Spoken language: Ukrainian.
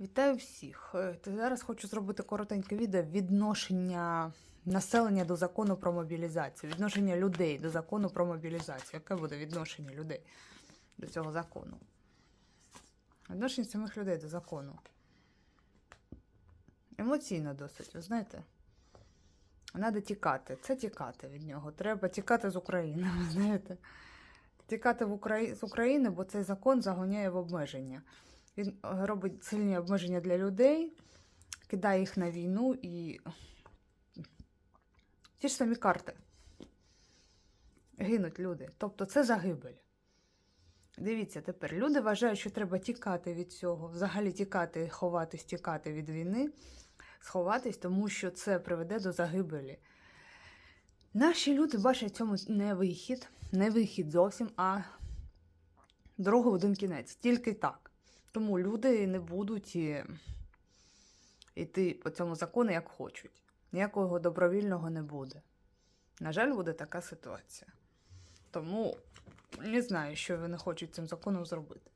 Вітаю всіх. Е, Зараз хочу зробити коротеньке відео відношення населення до закону про мобілізацію, відношення людей до закону про мобілізацію. Яке буде відношення людей до цього закону? Відношення самих людей до закону. Емоційно досить, ви знаєте? Треба тікати. Це тікати від нього. Треба тікати з України, ви знаєте. Тікати в Украї... з України, бо цей закон загоняє в обмеження. Він е, робить сильні обмеження для людей, кидає їх на війну і ті ж самі карти. Гинуть люди. Тобто це загибель. Дивіться, тепер люди вважають, що треба тікати від цього, взагалі тікати, ховатись, тікати від війни, сховатись, тому що це приведе до загибелі. Наші люди бачать цьому не вихід, не вихід зовсім, а дорогу один кінець. Тільки так. Тому люди не будуть йти по цьому закону, як хочуть. Ніякого добровільного не буде. На жаль, буде така ситуація. Тому не знаю, що вони хочуть цим законом зробити.